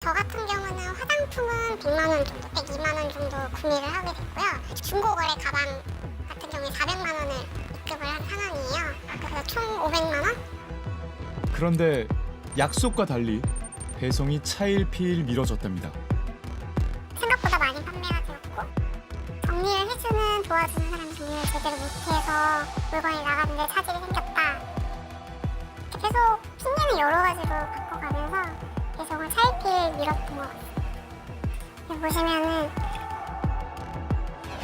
저 같은 경우는 화장품은 100만 원 정도, 102만 원 정도 구매를 하게 됐고요. 중고거래 가방 같은 경우에 400만 원을 입금을 한 상황이에요. 그래서 총 500만 원? 그런데 약속과 달리 배송이 차일피일 미뤄졌답니다. 생각보다 많이 판매가 되었고 정리를 해주는 도와주는 사람이 정리를 제대로 못해서 물건이 나갔는데 차질이 생겼다. 계속 핑계는 여러 가지로 바꿔가면서 배송을 차일피일 미뤘던 것 같아요. 보시면은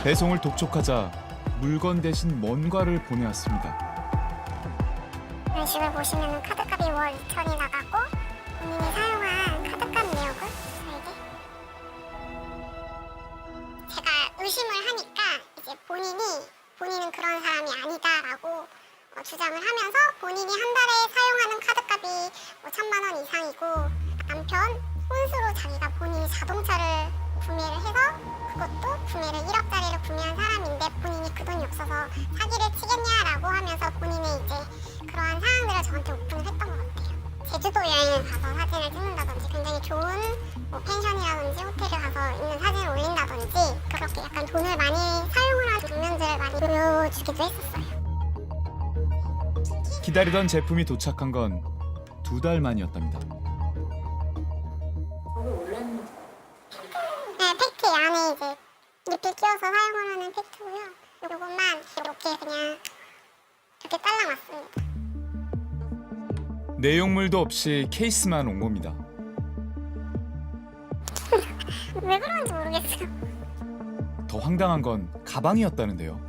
배송을 독촉하자 물건 대신 뭔가를 보내왔습니다. 이런 식으로 보시면은 카드값이 월 2천이 나가고 본인이 사용한 카드값 내역을 이게 제가 의심을 하니까 이제 본인이 본인은 그런 사람이 아니다라고 어, 주장을 하면서 본인이 한 달에 사용하는 카드값이 뭐 천만 원 이상이고 남편 혼수로 자기가 본인이 자동차를 구매를 해서 그것도 구매를 1억짜리를 구매한 사람인데 본인이 그 돈이 없어서 사기를 치겠냐라고 하면서 본인의 이제 그러한 사항들을 저한테 오픈을 했던 것 같아요. 제주도 여행을 가서 사진을 찍는다든지 굉장히 좋은 뭐 펜션이라든지 호텔에 가서 있는 사진을 올린다든지 그렇게 약간 돈을 많이 사용을 하는 장면들을 많이 보여주기도 했었어요. 기다리던 제품이 도착한 건 두 달 만이었답니다. 내용물도 없이 케이스만 온 겁니다. 왜 그런지 모르겠어요. 더 황당한 건 가방이었다는데요.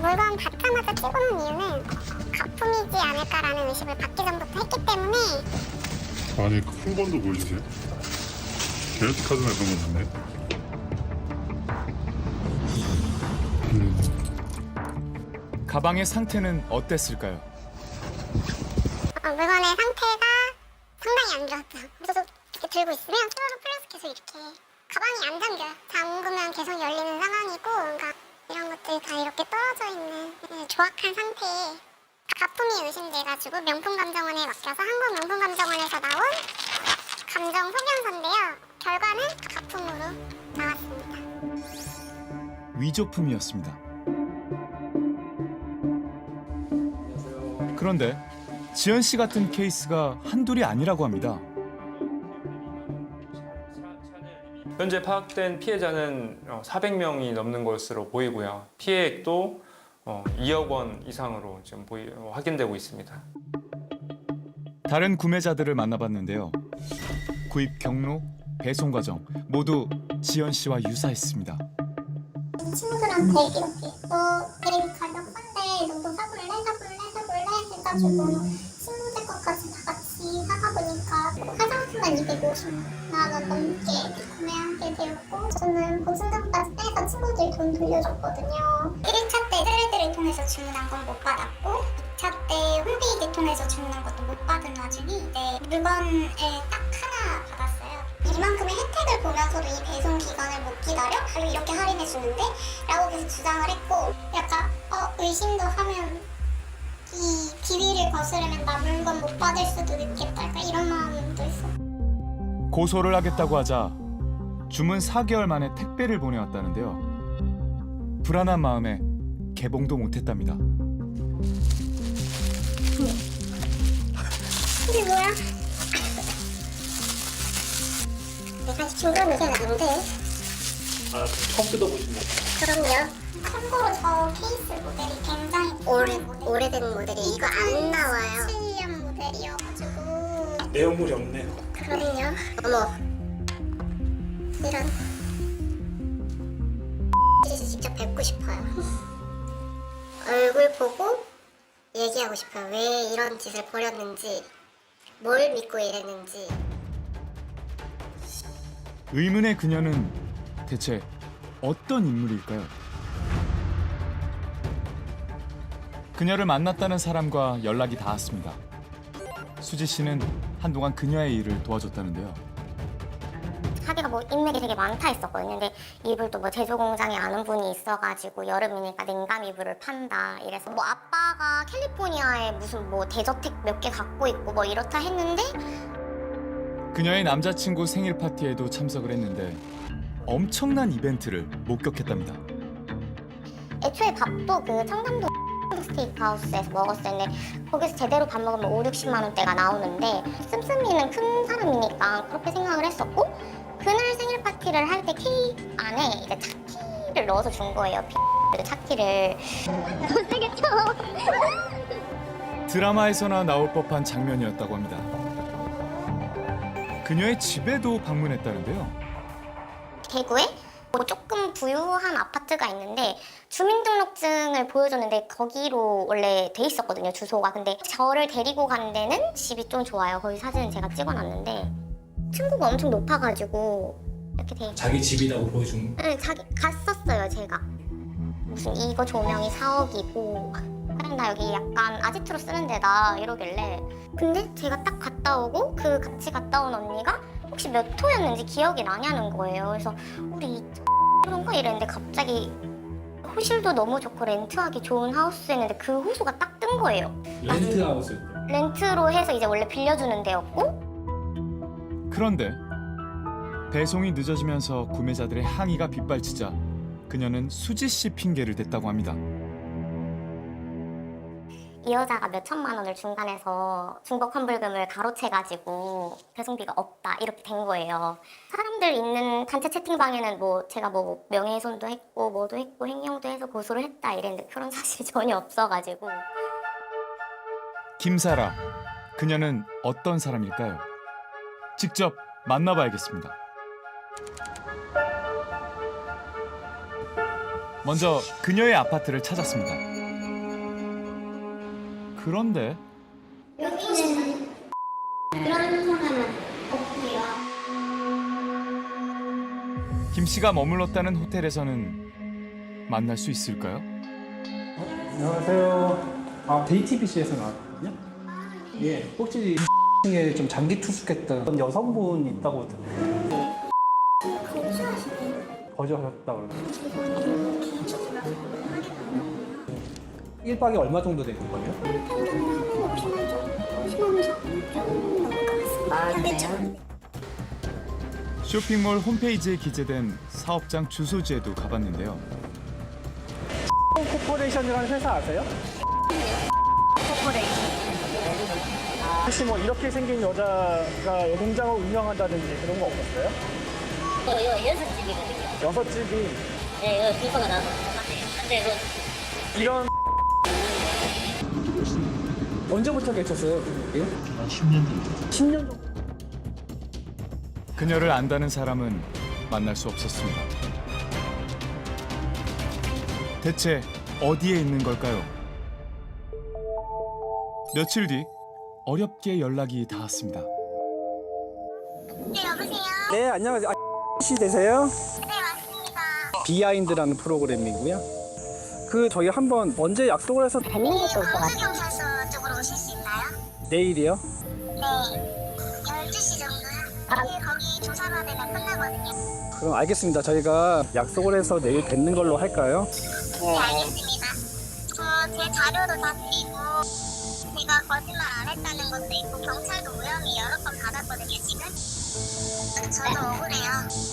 물건 받자마자 찍어놓은 이유는 가품이지 않을까라는 의심을 받기 전부터 했기 때문에 아니 큰 건도 보여주세요. 게레트 카드나 그런 거 있네. 가방의 상태는 어땠을까요? 어, 물건의 상태가 상당히 안 좋았죠. 그래서 이렇게 들고 있으면 손으로 풀려서 계속 이렇게 가방이 안 잠겨요. 잠그면 계속 열리는 상황이고 그러니까 이런 것들이 다 이렇게 떨어져 있는 네, 조악한 상태에 가품이 의심돼가지고 명품감정원에 맡겨서 한국 명품감정원에서 나온 감정 소견서인데요. 결과는 가품으로 나왔습니다. 위조품이었습니다. 그런데 지연 씨 같은 케이스가 한둘이 아니라고 합니다. 현재 파악된 피해자는 어, 400명이 넘는 것으로 보이고요. 피해액도 어, 2억 원 이상으로 지금 보이, 어, 확인되고 있습니다. 다른 구매자들을 만나봤는데요. 구입 경로, 배송 과정 모두 지연 씨와 유사했습니다. 친구들한테 이렇게 너 해가지고 친구들 것까지 다 같이 사다 보니까 화장품만 250만 원 넘게 구매하게 되었고 저는 보증금까지 떼서 친구들 돈 돌려줬거든요 1차 때 트레이드를 통해서 주문한 건 못 받았고 2차 때 홈페이지 통해서 주문한 것도 못 받은 와중에 이제 물건을 딱 하나 받았어요 이만큼의 혜택을 보면서도 이 배송 기간을 못 기다려? 바로 이렇게 할인해 주는데? 라고 계속 주장을 했고 약간 어 의심도 하면 이 비위를 거스르면 나 물건 못 받을 수도 있겠다 약간 이런 마음도 있어 고소를 하겠다고 하자 주문 4개월 만에 택배를 보내왔다는데요. 불안한 마음에 개봉도 못했답니다. 이게 뭐야? 내가 시킨 건 이게 아닌데 아, 처음 뜯어보시네. 그럼요 참고로 저 케이스 모델이 굉장히 오래, 오래된 모델이 이거 안 나와요 7년 모델이어가지고 내용물이 없네요. 그럼요. 어머. 이런. 직접 뵙고 싶어요. 얼굴 보고 얘기하고 싶어요. 왜 이런 짓을 벌였는지, 뭘 믿고 이랬는지. 의문의 그녀는 대체 어떤 인물일까요? 그녀를 만났다는 사람과 연락이 닿았습니다. 수지 씨는 한동안 그녀의 일을 도와줬다는데요. 아빠가 뭐 인맥이 되게 많다 했었거든요. 근데 이불도 뭐 제조 공장에 아는 분이 있어가지고 여름이니까 냉감 이불을 판다 이래서 뭐 아빠가 캘리포니아에 무슨 뭐 대저택 몇 개 갖고 있고 뭐 이렇다 했는데 그녀의 남자친구 생일 파티에도 참석을 했는데 엄청난 이벤트를 목격했답니다. 애초에 밥도 그 청담동 스테이크하우스에서 먹었어요. 근데 거기서 제대로 밥 먹으면 5, 60만 원대가 나오는데 씀씀이는 큰 사람이니까 그렇게 생각을 했었고 그날 생일 파티를 할 때 케이크 안에 이제 차키를 넣어서 준 거예요. 차키를 못되겠죠? 드라마에서나 나올 법한 장면이었다고 합니다. 그녀의 집에도 방문했다는데요. 대구에 뭐 조금 부유한 아파트가 있는데 주민등록증을 보여줬는데 거기로 원래 돼 있었거든요 주소가. 근데 저를 데리고 간 데는 집이 좀 좋아요. 거기 사진은 제가 찍어놨는데 층고가 엄청 높아가지고 이렇게 돼 자기 집이라고 보여준 네, 자기 갔었어요 제가. 무슨 이거 조명이 4억이고 그냥 나 여기 약간 아지트로 쓰는 데다 이러길래. 근데 제가 딱 갔다 오고 그 같이 갔다 온 언니가 혹시 몇 호였는지 기억이 나냐는 거예요. 그래서 우리 그런가 이랬는데 갑자기 호실도 너무 좋고 렌트하기 좋은 하우스였는데 그 호수가 딱 뜬 거예요 렌트 하우스. 렌트로 해서 이제 원래 빌려주는 데였고 그런데 배송이 늦어지면서 구매자들의 항의가 빗발치자 그녀는 수지 씨 핑계를 댔다고 합니다. 이 여자가 몇 천만 원을 중간에서 중복 환불금을 가로채가지고 배송비가 없다 이렇게 된 거예요. 사람들 있는 단체 채팅방에는 뭐 제가 뭐 명예훼손도 했고 뭐도 했고 횡령도 해서 고소를 했다 이랬는데 그런 사실이 전혀 없어가지고 김사라. 그녀는 어떤 사람일까요? 직접 만나봐야겠습니다. 먼저 그녀의 아파트를 찾았습니다. 그런데 여기는 그런 사람은 없고요. 김 씨가 머물렀다는 호텔에서는 만날 수 있을까요? 안녕하세요. 아 JTBC에서 나왔거든요. 예, 혹시 층에 좀 장기 투숙했던 여성분 있다고 거주하시네요. 거주하셨다 그러는데 1박에 얼마 정도 되는 거예요? 평균은 50만 정, 50만 정 넘을 것 같습니다. 쇼핑몰 홈페이지에 기재된 사업장 주소지에도 가봤는데요. 코퍼레이션이라는 회사 아세요? 혹시 뭐 이렇게 생긴 여자가 공장을 운영한다든지 그런 거 없었어요? 이거, 이거 연습 집이거든요. 여섯 집이 네, 이거 비서가 나서 똑같아요. 근데 그 이런 언제부터 계셨어요? 그게? 10년 10년 정도. 그녀를 안다는 사람은 만날 수 없었습니다. 대체 어디에 있는 걸까요? 며칠 뒤 어렵게 연락이 닿았습니다. 네, 여보세요? 네, 안녕하세요. 아, 씨 되세요? 네, 맞습니다. 비하인드라는 프로그램이고요. 그 저희 한번 언제 약속을 해서 광주경찰서 쪽으로 오실 수 있나요? 내일이요? 네. 12시 정도요? 네, 거기 조사받으면 끝나거든요. 그럼 알겠습니다. 저희가 약속을 해서 내일 뵙는 걸로 할까요? 네, 알겠습니다. 어, 제 자료도 다 드리고, 제가 거짓말 안 했다는 것도 있고, 경찰도 오염이 여러 건 받았거든요, 지금. 저도 억울해요.